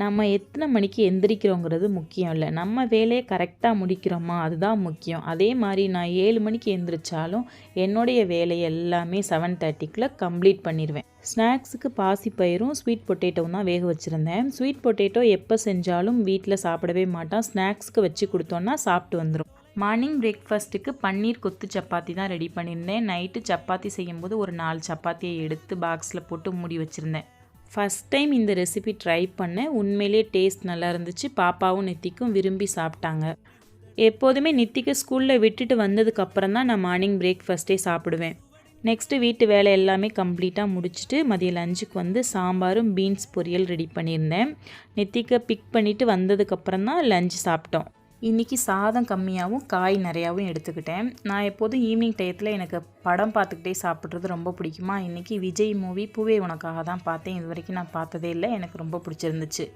நம்ம எத்தனை மணிக்கு எந்திரிக்கிறோங்கிறது முக்கியம் இல்லை. நம்ம வேலையை கரெக்டாக முடிக்கிறோமா? அதுதான் முக்கியம். அதே மாதிரி நான் ஏழு மணிக்கு எந்திரிச்சாலும் என்னுடைய வேலையை எல்லாமே செவன் தேர்ட்டிக்குள்ளே கம்ப்ளீட் பண்ணிடுவேன் ஸ்நாக்ஸுக்கு பாசிப்பயிரும் ஸ்வீட் பொட்டேட்டோவும் தான் வேக வச்சுருந்தேன். ஸ்வீட் பொட்டேட்டோ எப்போ செஞ்சாலும் வீட்டில் சாப்பிடவே மாட்டான். ஸ்நாக்ஸ்க்கு வச்சு கொடுத்தோன்னா சாப்பிட்டு வந்துடும் மார்னிங் பிரேக்ஃபாஸ்ட்டுக்கு பன்னீர் கொத்து சப்பாத்தி தான் ரெடி பண்ணியிருந்தேன். நைட்டு சப்பாத்தி செய்யும்போது ஒரு நாலு சப்பாத்தியை எடுத்து பாக்ஸில் போட்டு மூடி வச்சுருந்தேன். ஃபஸ்ட் டைம் இந்த ரெசிபி ட்ரை பண்ணேன் உண்மையிலே டேஸ்ட் நல்லா இருந்துச்சு. பாப்பாவும் நித்திக்கும் விரும்பி சாப்பிட்டாங்க. எப்போதுமே நித்திக்கு ஸ்கூலில் விட்டுட்டு வந்ததுக்கப்புறம் தான் நான் மார்னிங் பிரேக்ஃபாஸ்ட்டே சாப்பிடுவேன். நெக்ஸ்ட்டு வீட்டு வேலை எல்லாமே கம்ப்ளீட்டாக முடிச்சுட்டு மதிய லஞ்சுக்கு வந்து சாம்பாரும் பீன்ஸ் பொரியல் ரெடி பண்ணியிருந்தேன். நெத்திக்க பிக் பண்ணிவிட்டு வந்ததுக்கப்புறம் தான் லஞ்ச் சாப்பிட்டோம். இன்றைக்கி சாதம் கம்மியாகவும் காய் நிறையாவும் எடுத்துக்கிட்டேன். நான் எப்போதும் ஈவினிங் டயத்தில் எனக்கு படம் பார்த்துக்கிட்டே சாப்பிட்றது ரொம்ப பிடிக்குமா? இன்றைக்கி விஜய் மூவி பூவே உனக்காக தான் பார்த்தேன். இது வரைக்கும் நான் பார்த்ததே இல்லை. எனக்கு ரொம்ப பிடிச்சிருந்துச்சு.